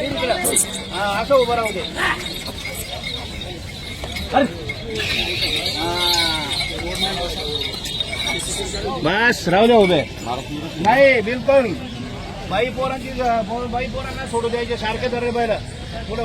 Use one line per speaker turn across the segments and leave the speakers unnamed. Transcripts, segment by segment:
असं उभं राहू दे बस राहू दे उभे नाही बिलकुल बाई पोरांची बाई पोरांना सोडू द्यायचे सारखे धरले बैल पुढे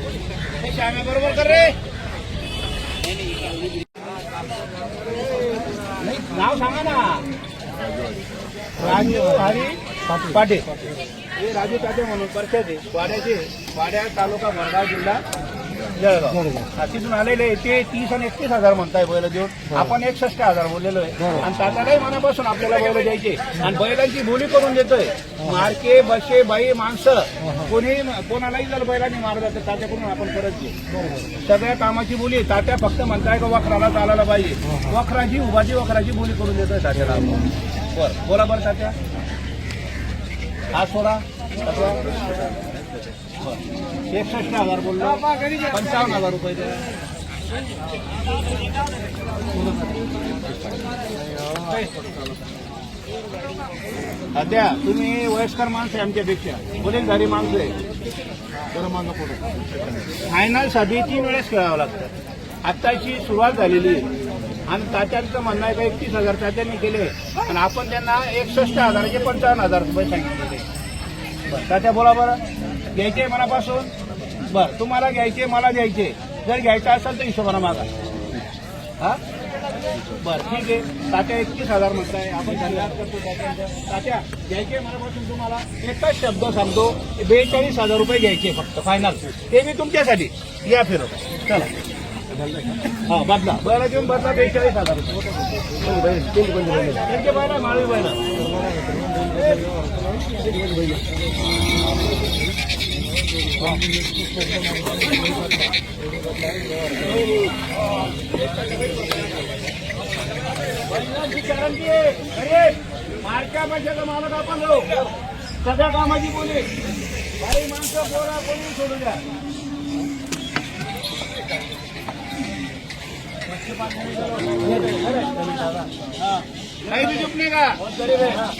बरोबर कर रे नाव सांगा ना राजू हरी पाटील. हे राजू ताटे म्हणून परख्याचे वाड्याचे वाड्या तालुका मडगाव जिल्हा जळगाव. हा, तिथून आलेले ते तीस आणि एकतीस हजार म्हणताय बैल देऊन. आपण एकसष्ट हजार बोललेलो आहे. आणि तात्यालाही मनापासून आपल्याला बैल द्यायचे. आणि बैलांची बोली करून देतोय. मार्के बसे बाई माणसं. कोणी कोणालाही जर बैलांनी मारलं तर तात्याकडून आपण परत घेऊ. सगळ्या कामाची बोली तात्या फक्त म्हणताय का वखराला चालायला पाहिजे. वखराची उभाची वखराची बोली करून देतोय तात्याला. बरं बोला बरं तात्या. हा सोडा. एकसष्ट हजार बोललो. पंचावन्न हजार रुपये द्या सध्या तुम्ही वयस्कर माणसं आहे आमच्यापेक्षा. वडीलधारी माणसं आहे. बरं माझं फोटो फायनलसाठी तीन वेळेस खेळावं लागतं. आत्ताची सुरुवात झालेली आहे. आणि तात्यांचं म्हणणं आहे का एकतीस हजार तात्यांनी केले. आणि आपण त्यांना एकसष्ट हजाराचे पंचावन्न हजार रुपये सांगितले तात्या बोला बरं. घ्यायचे मनापासून? बरं तुम्हाला घ्यायचे मला द्यायचे. जर घ्यायचं असेल तर हिशोबानं मागा. हा? बरं ठीक आहे. तात्या एकतीस हजार म्हणताय. आपण धन्यवाद करतो तात्या घ्यायचे मनापासून तुम्हाला? एकच शब्द सांगतो. बेचाळीस हजार रुपये घ्यायचे फक्त फायनल ते मी तुमच्यासाठी. या फिरव. चला. हा बदला. बरं घेऊन बदला बेचाळीस हजार रुपये. त्यांच्या बैला. माळी बैला बैलांची गॅरंटी आहे अरे मार्का माणसाचा मालक आपण राहू. सगळ्या कामाची बोली. बाई माणसं पोरा कोणी सोडू द्या। काही नहीं का?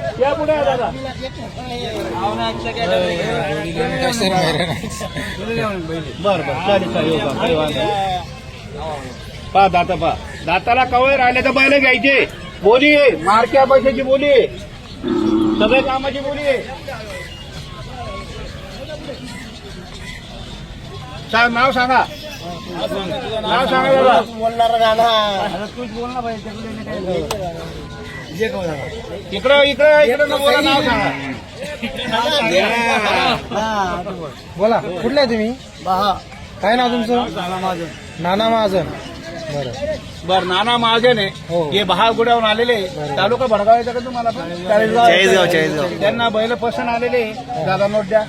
बच्चे या पुढे दादा. बर बर. चालेल चालेल काही वांधा दाता पहा दाताला कवय राहिले तर बैल घ्यायचे. बोली आहे मारक्या पैशाची बोली. आहे सगळे कामाची बोली. आहे सांग नाव सांगा. नाव सांगा दादा
बोलणार गाणं
आता तूच बोल ना बाई इकडं इकडं इकडं न बोला नाव सांगा
बोला कुठले आहे तुम्ही? काय नाव तुमचं? नाना महाजन. बरं.
बर नाना महाजन आहे.
हो.
हे बहागुड्यावरून आलेले तालुका भडगाव येतं का तुम्हाला पण?
चाळीसगाव, चाळीसगाव.
त्यांना बैल पसंत आलेले दादा नोट द्या.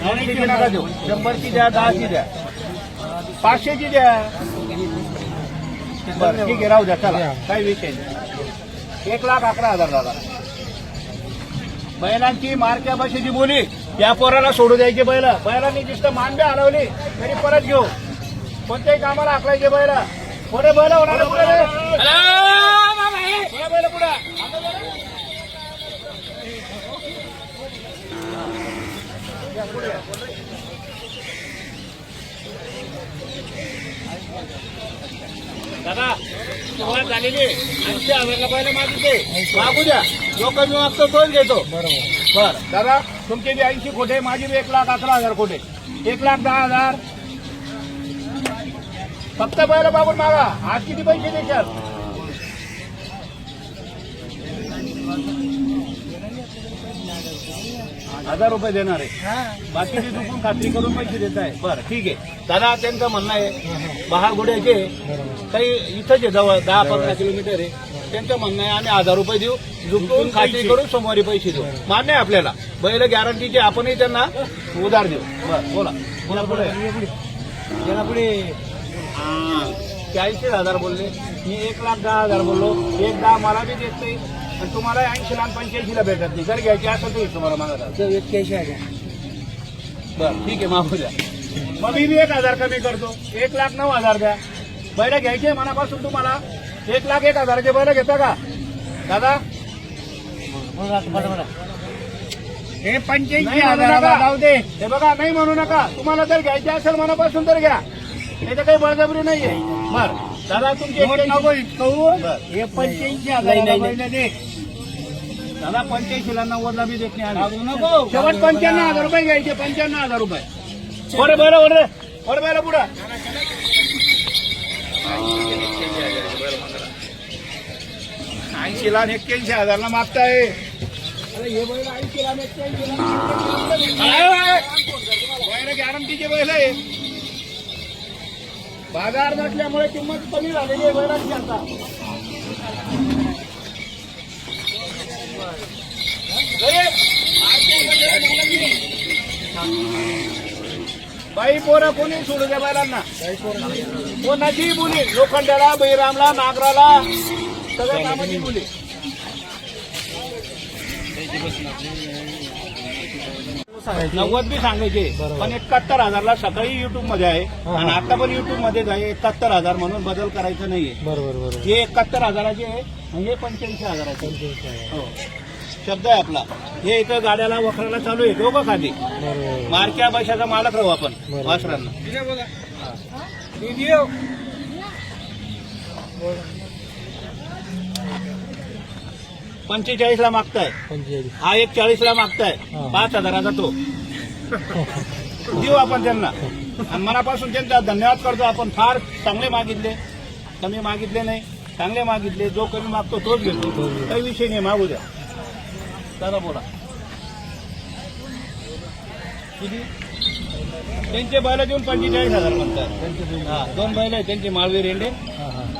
शंभरची नका देऊ. शंभरची द्या दहाची द्या. पाचशेची द्या. बरं ठीक आहे राहू द्या चला. काही विषय नाही. एक लाख अकरा हजार दादा बैलांची मारक्या भाषेची बोली. या पोराला सोडू द्यायची बैल. बैलांनी नुसतं मानबे हलवली तरी परत घेऊ. कोणत्याही कामाला आखलायचे बैल. पुढे बैल होणार पुढे बैल पुढे. दादा सुरुवात झालेली ऐंशी हजारला मागितले मागू द्या. जो कमी मागतो तोच घेतो.
बरोबर
बर. दादा तुमचे बी ऐंशी खोटे माझे बी एक लाख अकरा हजार खोटे. एक लाख दहा हजार. फक्त पहिलं बाबून मागा. आज किती पैसे देशाल हजार रुपये देणार आहे. बाकीचे चुकून खात्री करून पैसे देत आहे. बरं ठीक आहे. दादा त्यांचं म्हणणं आहे बहारगुड्याचे काही इथंच आहे जवळ दहा पंधरा किलोमीटर आहे. त्यांचं म्हणणं आहे आम्ही हजार रुपये देऊ झुकून खात्री करून सोमवारी पैसे देऊ. मान्य आहे आपल्याला. बैल गॅरंटीचे आपणही त्यांना उधार देऊ. बरं बोला. बोला पुढे.
पुढे.
चाळीस हजार बोलले. मी एक लाख दहा हजार बोललो. एक दहा मला बी देत नाही. आणि तुम्हाला ऐंशी लाख पंच्याऐंशीला भेटत नाही. जर घ्यायची असं तुम्ही तुम्हाला मागत
एक्क्याऐंशी आहे
बरं ठीक आहे मागू द्या. मग मी एक हजार कमी करतो. एक लाख नऊ हजार द्या. बैल घ्यायचे मनापासून तुम्हाला. एक लाख एक हजाराचे बैल घेता का? दादा?
हे पंच्याऐंशी हजार. जाऊ दे.
हे बघा नाही म्हणू नका. तुम्हाला जर घ्यायचे असेल मनापासून तर घ्या. त्याचं काही बळजबरी नाहीये. बर. दादा तुमचे.
हे पंच्याऐंशी हजार. दे.
दादा पंच्याऐंशीला नव्वदला बी देत नाही.
नको.
शेवट पंच्याण्णव हजार रुपये घ्यायचे पंच्याण्णव हजार रुपये. बरं बरं बरं. बरं बरं पुढं. ऐंशी लाख एक्क्याऐंशी हजारला मागताय. अरे हे बैल ऐंशी लाख एक्क्याऐंशी गॅरंटीचे बैल आहे. बाजार नसल्यामुळे किंमत कमी झालेली आहे बैलाची आता. बाई पोरं कोणी सोडू द्या बैलांना? हो, कोणाची मुली लोखंडाला बैरामला नागराला सगळ्या कामाची मुली. नव्वद बी सांगायचे. पण एकाहत्तर हजारला सकाळी युट्यूबमध्ये आहे आणि आता पण युट्यूब मध्येच आहे एकाहत्तर हजार म्हणून बदल करायचा नाहीये.
बरोबर बरोबर.
हे एकाहत्तर हजाराचे आहे आणि हे पंच्याऐंशी हजाराचे हो. शब्द आहे आपला. हे इथं गाड्याला वखराला चालू आहे. दोघं खाली. मारक्या पैशाचा मालक राहू आपण. वासरांना. पंचेचाळीस ला मागताय.
पंचेचाळीस.
हा एक चाळीस ला मागताय.
हा.
पाच हजाराचा तो. देऊ आपण त्यांना. आणि मनापासून त्यांचा धन्यवाद करतो. आपण फार चांगले मागितले. कमी मागितले नाही. चांगले मागितले. जो कमी मागतो तोच घेतो. काही विषय नाही. मागू द्या. दादा बोला. किती त्यांचे बैल देऊन पंचेचाळीस हजार म्हणतात. हा दोन बैल आहेत. त्यांचे माळवी रेंडे.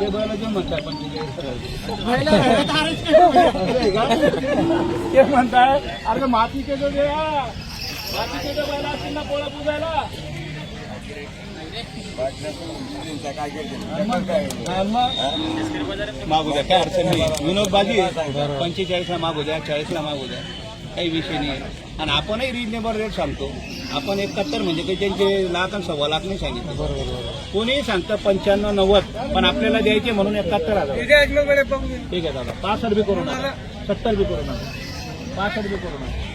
ते बैल देऊन म्हणतात पंचेचाळीस ते म्हणताय अरे मातीचे जो दे हा. मातीचे जो बैल असतील ना पोळा पुजायला. मागू द्या काय अडचण नाही. विनोद बाजी पंचेचाळीसला मागू द्या चाळीसला मागू द्या. काही विषय नाही. आणि आपणही रिजनेबल रेट सांगतो. आपण एकाहत्तर म्हणजे काही त्यांचे लाख आणि सव्वा लाख नाही सांगितलं.
बरोबर बरोबर
कोणी सांगतं पंच्याण्णव नव्वद पण आपल्याला द्यायचे म्हणून एकाहत्तर हजार ठीक आहे दादा. पासष्ट बी करू नका सत्तर बी करू नका पासष्ट बी करू नका